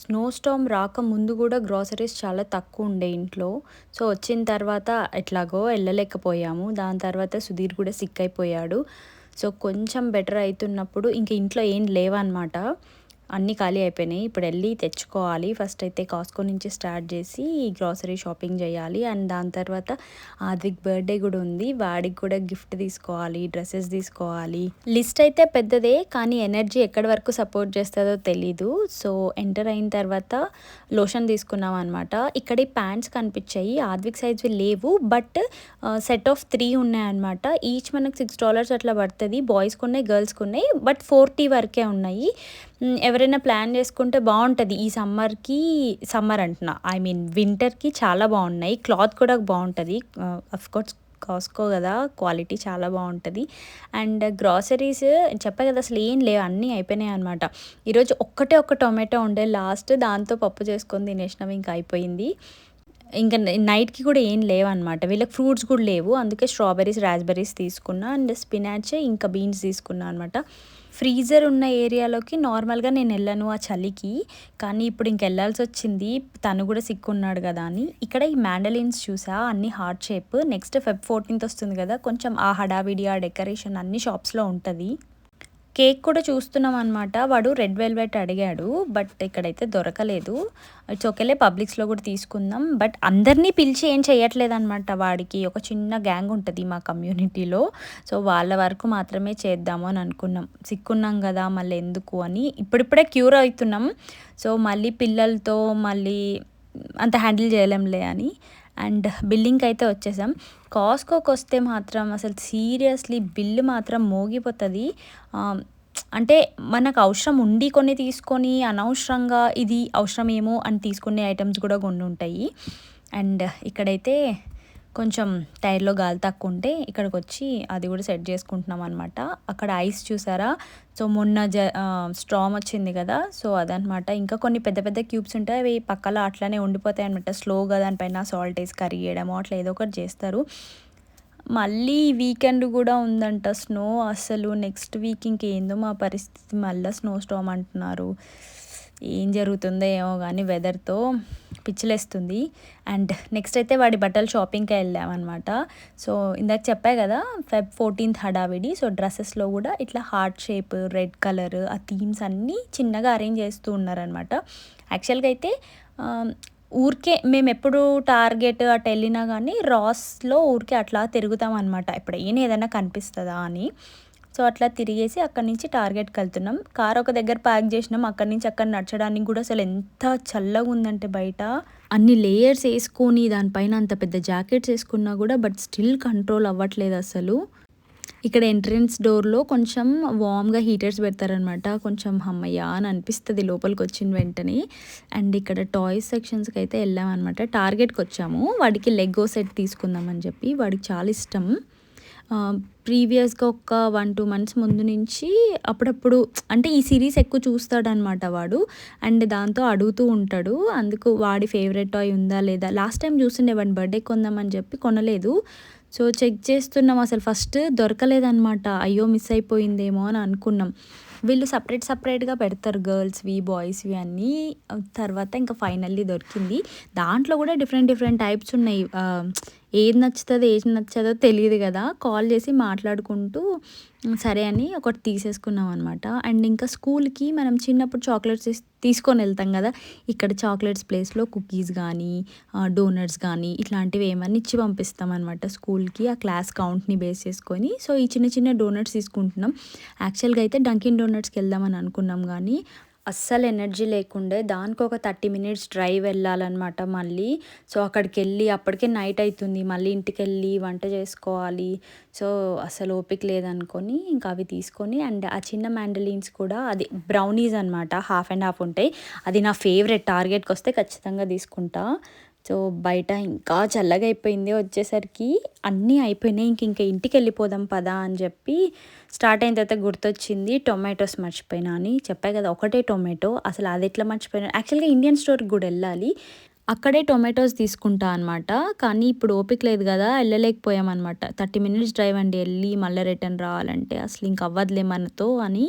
Snow Storm రాకముందు కూడా groceries చాలా తక్కువ ఉండే ఇంట్లో. సో వచ్చిన తర్వాత ఎట్లాగో వెళ్ళలేకపోయాము. దాని తర్వాత సుధీర్ కూడా సిక్ అయిపోయాడు. సో కొంచెం బెటర్ అవుతున్నప్పుడు ఇంక ఇంట్లో ఏం లేవన్నమాట. అన్నీ ఖాళీ అయిపోయినాయి. ఇప్పుడు వెళ్ళి తెచ్చుకోవాలి. ఫస్ట్ అయితే కాస్కో నుంచి స్టార్ట్ చేసి గ్రాసరీ షాపింగ్ చేయాలి. అండ్ దాని తర్వాత ఆదిక్ బర్త్డే కూడా ఉంది. వాడికి కూడా గిఫ్ట్ తీసుకోవాలి డ్రెస్సెస్ తీసుకోవాలి. లిస్ట్ అయితే పెద్దదే కానీ ఎనర్జీ ఎక్కడి వరకు సపోర్ట్ చేస్తుందో తెలీదు. సో ఎంటర్ అయిన తర్వాత లోషన్ తీసుకున్నాం అనమాట ఇక్కడ ఈ ప్యాంట్స్ కనిపించాయి. ఆద్విక్ సైజ్వి లేవు బట్ సెట్ ఆఫ్ త్రీ ఉన్నాయన్నమాట ఈచ్ మనకు సిక్స్ డాలర్స్ అట్లా పడుతుంది. బాయ్స్కి ఉన్నాయి గర్ల్స్కి ఉన్నాయి బట్ ఫోర్టీ వరకే ఉన్నాయి. ఎవరైనా ప్లాన్ చేసుకుంటే బాగుంటుంది. ఈ సమ్మర్కి సమ్మర్ అంటున్నా. ఐ మీన్ వింటర్కి చాలా బాగున్నాయి. క్లాత్ కూడా బాగుంటుంది. అఫ్కోర్స్ కాస్కో కదా. క్వాలిటీ చాలా బాగుంటుంది. అండ్ గ్రాసరీస్ చెప్పా కదా అసలు ఏం లేవు. అన్నీ అయిపోయినాయి అనమాట ఈరోజు ఒక్కటే ఒక్క టొమాటో ఉండే. లాస్ట్ దాంతో పప్పు చేసుకొని తినేసినాం. ఇంకా అయిపోయింది. ఇంకా నైట్కి కూడా ఏం లేవన్నమాట వీళ్ళకి ఫ్రూట్స్ కూడా లేవు. అందుకే స్ట్రాబెర్రీస్ రాస్బెర్రీస్ తీసుకున్నా. అండ్ స్పినాచ్ ఇంకా బీన్స్ తీసుకున్నా అనమాట ఫ్రీజర్ ఉన్న ఏరియాలోకి నార్మల్గా నేను వెళ్ళాను ఆ చలికి. కానీ ఇప్పుడు ఇంక వెళ్ళాల్సి వచ్చింది. తను కూడా సిక్ ఉన్నాడు కదా అని. ఇక్కడ ఈ మ్యాండలిన్స్ చూసా అన్ని heart shape. Next Feb fourteenth వస్తుంది కదా కొంచెం ఆ హడావిడి ఆ డెకరేషన్ అన్ని షాప్స్లో ఉంటుంది. కేక్ కూడా చూస్తున్నాం అనమాట వాడు రెడ్ వెల్వెట్ అడిగాడు బట్ ఇక్కడైతే దొరకలేదు. ఇట్స్ ఓకేలే పబ్లిక్స్లో కూడా తీసుకుందాం. బట్ అందరినీ పిలిచి ఏం చేయట్లేదు అనమాట వాడికి. ఒక చిన్న గ్యాంగ్ ఉంటుంది మా కమ్యూనిటీలో. సో వాళ్ళ వరకు మాత్రమే చేద్దాము అని అనుకున్నాం. సిక్కున్నాం కదా మళ్ళీ ఎందుకు అని. ఇప్పుడిప్పుడే క్యూర్ అవుతున్నాం. సో మళ్ళీ పిల్లలతో మళ్ళీ అంత హ్యాండిల్ చేయలేంలే అని. అండ్ బిల్లింగ్కి అయితే వచ్చేసాం. కాస్కోకి వస్తే మాత్రం అసలు సీరియస్లీ బిల్లు మాత్రం మోగిపోతుంది. అంటే మనకు అవసరం ఉండి కొన్ని తీసుకొని అనవసరంగా ఇది అవసరమేమో అని తీసుకునే ఐటమ్స్ కూడా కొన్ని ఉంటాయి. అండ్ ఇక్కడైతే కొంచెం టైర్లో గాలి తక్కువ ఉంటే ఇక్కడికి వచ్చి అది కూడా సెట్ చేసుకుంటున్నాం అనమాట అక్కడ ఐస్ చూసారా? సో మొన్న జ స్ట్రామ్ వచ్చింది కదా? సో అదనమాట ఇంకా కొన్ని పెద్ద పెద్ద క్యూబ్స్ ఉంటాయి. అవి పక్కల అట్లానే ఉండిపోతాయి అనమాట స్లోగా దానిపైన సాల్ట్ వేసి కర్రీ చేయడమో అట్లా ఏదో ఒకటి చేస్తారు. మళ్ళీ వీకెండ్ కూడా ఉందంట స్నో. అసలు నెక్స్ట్ వీక్ ఇంకేందో మా పరిస్థితి. మళ్ళీ స్నో స్టామ్ అంటున్నారు. ఏం జరుగుతుందో ఏమో కానీ వెదర్తో పిచ్చిలేస్తుంది. అండ్ నెక్స్ట్ అయితే వాడి బట్టలు షాపింగ్కి వెళ్ళామన్నమాట. సో ఇందాక చెప్పా కదా ఫెబ్ ఫోర్టీన్త్ హడావిడి. సో డ్రెస్సెస్లో కూడా ఇట్లా హార్ట్ షేప్ రెడ్ కలర్ ఆ థీమ్స్ అన్నీ చిన్నగా అరేంజ్ చేస్తూ ఉన్నారనమాట యాక్చువల్గా అయితే ఊరికే మేము ఎప్పుడు టార్గెట్ అటు వెళ్ళినా కానీ రాస్లో ఊరికే అట్లా తిరుగుతాం అనమాట ఇప్పుడు ఏదైనా కనిపిస్తుందా అని. సో అట్లా తిరిగేసి అక్కడి నుంచి టార్గెట్కి వెళ్తున్నాం. కార్ ఒక దగ్గర ప్యాక్ చేసినాం. అక్కడి నుంచి అక్కడ నడచడానికి కూడా అసలు ఎంత చల్లగా ఉందంటే బయట. అన్ని లేయర్స్ వేసుకొని దానిపైన అంత పెద్ద జాకెట్స్ వేసుకున్నా కూడా బట్ స్టిల్ కంట్రోల్ అవ్వట్లేదు అసలు. ఇక్కడ ఎంట్రన్స్ డోర్లో కొంచెం వామ్గా హీటర్స్ పెడతారనమాట కొంచెం హమ్మయ్య అని అనిపిస్తుంది లోపలికి వచ్చిన వెంటనే. అండ్ ఇక్కడ టాయ్స్ సెక్షన్స్కి అయితే వెళ్ళామన్నమాట. టార్గెట్కి వచ్చాము. వాడికి లెగో సెట్ తీసుకుందామని చెప్పి. వాడికి చాలా ఇష్టం. ప్రీవియస్గా ఒక వన్ టూ మంత్స్ ముందు నుంచి అప్పుడప్పుడు అంటే ఈ సిరీస్ ఎక్కువ చూస్తాడనమాట వాడు. అండ్ దాంతో అడుగుతూ ఉంటాడు. అందుకు వాడి ఫేవరెట్ టాయ్ ఉందా లేదా? లాస్ట్ టైం చూసిండే వాడి బర్త్డే కొందామని చెప్పి కొనలేదు. సో చెక్ చేస్తున్నాం. అసలు ఫస్ట్ దొరకలేదనమాట. అయ్యో మిస్ అయిపోయిందేమో అని అనుకున్నాం. వీళ్ళు సపరేట్ సపరేట్గా పెడతారు గర్ల్స్వి బాయ్స్వి అన్నీ. తర్వాత ఇంకా ఫైనల్లీ దొరికింది. దాంట్లో కూడా డిఫరెంట్ డిఫరెంట్ టైప్స్ ఉన్నాయి. ఏది నచ్చుతుందో ఏది నచ్చదో తెలియదు కదా. కాల్ చేసి మాట్లాడుకుంటూ సరే అని ఒకటి తీసేసుకున్నాం అనమాట అండ్ ఇంకా స్కూల్కి మనం చిన్నప్పుడు చాక్లెట్స్ తీసుకొని వెళ్తాం కదా. ఇక్కడ చాక్లెట్స్ ప్లేస్లో కుకీస్ కానీ డోనట్స్ కానీ ఇట్లాంటివి ఏమన్నా ఇచ్చి పంపిస్తాం అనమాట స్కూల్కి ఆ క్లాస్ కౌంట్ని బేస్ చేసుకొని. సో ఈ చిన్న చిన్న డోనట్స్ తీసుకుంటున్నాం. యాక్చువల్గా అయితే డంకిన్ డోనట్స్కి వెళ్దామని అనుకున్నాం కానీ అస్సలు ఎనర్జీ లేకుండే దానికి ఒక థర్టీ మినిట్స్ డ్రైవ్ వెళ్ళాలన్నమాట మళ్ళీ. సో అక్కడికి వెళ్ళి అప్పటికే నైట్ అవుతుంది మళ్ళీ ఇంటికి వెళ్ళి వంట చేసుకోవాలి. సో అసలు ఓపిక లేదనుకొని ఇంకా అవి తీసుకొని అండ్ ఆ చిన్న మ్యాండలిన్స్ కూడా అది బ్రౌనీస్ అనమాట హాఫ్ అండ్ హాఫ్ ఉంటాయి. అది నా ఫేవరెట్. టార్గెట్కి వస్తే ఖచ్చితంగా తీసుకుంటా. సో బయట ఇంకా చల్లగా అయిపోయింది వచ్చేసరికి. అన్నీ అయిపోయినాయి. ఇంక ఇంకా ఇంటికి వెళ్ళిపోదాం పదా అని చెప్పి స్టార్ట్ అయిన తర్వాత గుర్తొచ్చింది టొమాటోస్ మర్చిపోయినా అని. చెప్పాయి కదా ఒకటే టొమాటో. అసలు అది ఎట్లా మర్చిపోయినా? యాక్చువల్గా ఇండియన్ స్టోర్కి కూడా వెళ్ళాలి. అక్కడే టొమాటోస్ తీసుకుంటా అనమాట కానీ ఇప్పుడు ఓపిక లేదు కదా వెళ్ళలేకపోయామన్నమాట. థర్టీ మినిట్స్ డ్రైవ్ అండి వెళ్ళి మళ్ళీ రిటర్న్ రావాలంటే. అసలు ఇంక అవ్వదులే మనతో అని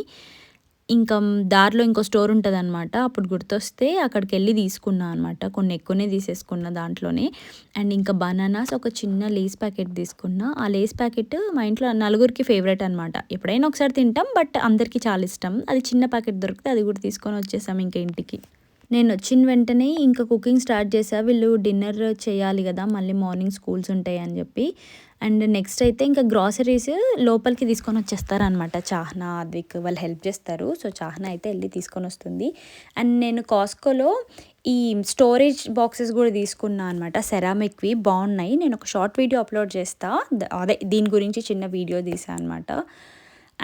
ఇంకా దారిలో ఇంకో స్టోర్ ఉంటుందన్నమాట. అప్పుడు గుర్తొస్తే అక్కడికి వెళ్ళి తీసుకున్నా అనమాట కొన్ని ఎక్కువనే తీసేసుకున్న దాంట్లోనే. అండ్ ఇంకా బనానాస్ ఒక చిన్న లేస్ ప్యాకెట్ తీసుకున్నా. ఆ లేస్ ప్యాకెట్ మా ఇంట్లో నలుగురికి ఫేవరెట్ అనమాట ఎప్పుడైనా ఒకసారి తింటాం బట్ అందరికీ చాలా ఇష్టం. అది చిన్న ప్యాకెట్ దొరికితే అది కూడా తీసుకొని వచ్చేసాం ఇంకా ఇంటికి. నేను వచ్చిన వెంటనే ఇంకా కుకింగ్ స్టార్ట్ చేసా. వీళ్ళు డిన్నర్ చేయాలి కదా మళ్ళీ మార్నింగ్ స్కూల్స్ ఉంటాయి అని చెప్పి. అండ్ నెక్స్ట్ అయితే ఇంకా గ్రాసరీస్ లోపలికి తీసుకొని వచ్చేస్తారనమాట చాహ్నా అద్విక్ వాళ్ళు హెల్ప్ చేస్తారు. సో చాహ్నా అయితే వెళ్ళి తీసుకొని వస్తుంది. అండ్ నేను కాస్కోలో ఈ స్టోరేజ్ బాక్సెస్ కూడా తీసుకున్నా అనమాట సెరామిక్వి బాగున్నాయి. నేను ఒక షార్ట్ వీడియో అప్లోడ్ చేస్తా. అదే దీని గురించి చిన్న వీడియో తీసా అనమాట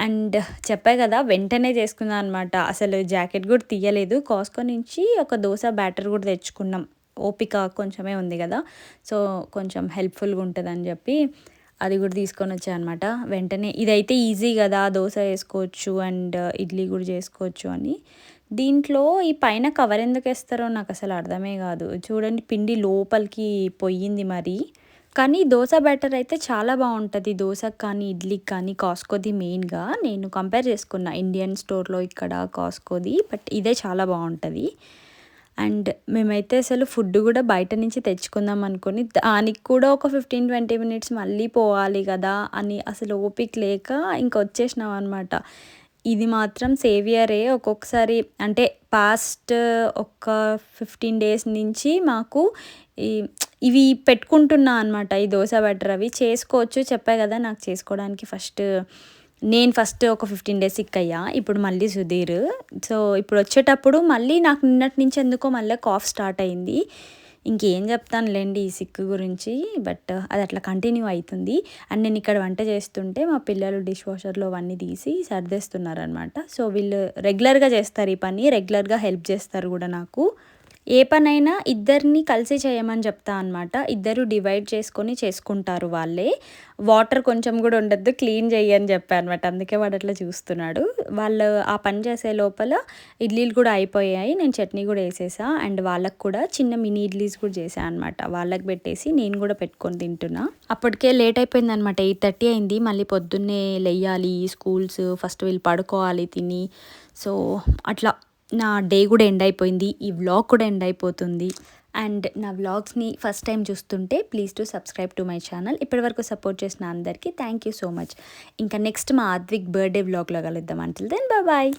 అండ్ చెప్పా కదా వెంటనే చేసుకున్నాను అనమాట అసలు జాకెట్ కూడా తీయలేదు. కాస్కో నుంచి ఒక దోశ బ్యాటర్ కూడా తెచ్చుకున్నాం. ఓపిక కొంచెమే ఉంది కదా. సో కొంచెం హెల్ప్ఫుల్గా ఉంటుందని చెప్పి అది కూడా తీసుకొని వచ్చాయన్నమాట వెంటనే ఇదైతే ఈజీ కదా దోశ వేసుకోవచ్చు అండ్ ఇడ్లీ కూడా చేసుకోవచ్చు అని. దీంట్లో ఈ పైన కవర్ ఎందుకు వేస్తారో నాకు అసలు అర్థమే కాదు. చూడండి పిండి లోపలికి పొయ్యింది మరి. కానీ దోశ బ్యాటర్ అయితే చాలా బాగుంటుంది. దోశకు కానీ ఇడ్లీకి కానీ కాస్కోది మెయిన్గా నేను కంపేర్ చేసుకున్నా. ఇండియన్ స్టోర్లో ఇక్కడ కాస్కోది బట్ ఇదే చాలా బాగుంటుంది. అండ్ మేమైతే అసలు ఫుడ్ కూడా బయట నుంచి తెచ్చుకుందాం అనుకుని దానికి కూడా ఒక ఫిఫ్టీన్ ట్వంటీ మినిట్స్ మళ్ళీ పోవాలి కదా అని అసలు ఓపిక లేక ఇంకా వచ్చేసినాం అనమాట ఇది మాత్రం సేవియరే. ఒక్కొక్కసారి అంటే పాస్ట్ ఒక ఫిఫ్టీన్ డేస్ నుంచి మాకు ఈ ఇవి పెట్టుకుంటున్నా అనమాట ఈ దోశ బటర్ అవి చేసుకోవచ్చు. చెప్పా కదా నాకు చేసుకోవడానికి ఫస్ట్ నేను ఫస్ట్ ఒక ఫిఫ్టీన్ డేస్ సిక్ అయ్యా. ఇప్పుడు మళ్ళీ సుధీర్. సో ఇప్పుడు వచ్చేటప్పుడు మళ్ళీ నాకు నిన్నటి నుంచి ఎందుకో మళ్ళీ కాఫ్ స్టార్ట్ అయింది. ఇంకేం చెప్తానులేండి ఈ సిక్కు గురించి బట్ అది అట్లా కంటిన్యూ అవుతుంది అండ్ నేను ఇక్కడ వంట చేస్తుంటే మా పిల్లలు డిష్ వాషర్లో అవన్నీ తీసి సర్దేస్తున్నారనమాట సో వీళ్ళు రెగ్యులర్గా చేస్తారు ఈ పని రెగ్యులర్గా హెల్ప్ చేస్తారు కూడా నాకు. ఏ పనైనా ఇద్దరిని కలిసి చేయమని చెప్తా అనమాట ఇద్దరు డివైడ్ చేసుకొని చేసుకుంటారు వాళ్ళే. వాటర్ కొంచెం కూడా ఉండద్దు క్లీన్ చేయని చెప్పా అనమాట అందుకే వాడు అట్లా చూస్తున్నాడు. వాళ్ళు ఆ పని చేసే లోపల ఇడ్లీలు కూడా అయిపోయాయి నేను చట్నీ కూడా వేసేసా అండ్ వాళ్ళకు కూడా చిన్న మినీ ఇడ్లీస్ కూడా చేశాను అనమాట వాళ్ళకి పెట్టేసి నేను కూడా పెట్టుకొని తింటున్నా. అప్పటికే లేట్ అయిపోయింది అనమాట ఎయిట్ థర్టీ అయింది. మళ్ళీ పొద్దున్నే లేయాలి స్కూల్స్ ఫస్ట్ వీళ్ళు పడుకోవాలి తిని. సో అట్లా నా డే కూడా ఎండ్ అయిపోయింది ఈ వ్లాగ్ కూడా ఎండ్ అయిపోతుంది. అండ్ నా వ్లాగ్స్ని ఫస్ట్ టైం చూస్తుంటే please to subscribe to my channel ఇప్పటివరకు సపోర్ట్ చేసిన అందరికీ థ్యాంక్ యూ సో మచ్ ఇంకా నెక్స్ట్ మా ఆద్విక్ బర్త్డే వ్లాగ్లో కలుద్దాం. Until then bye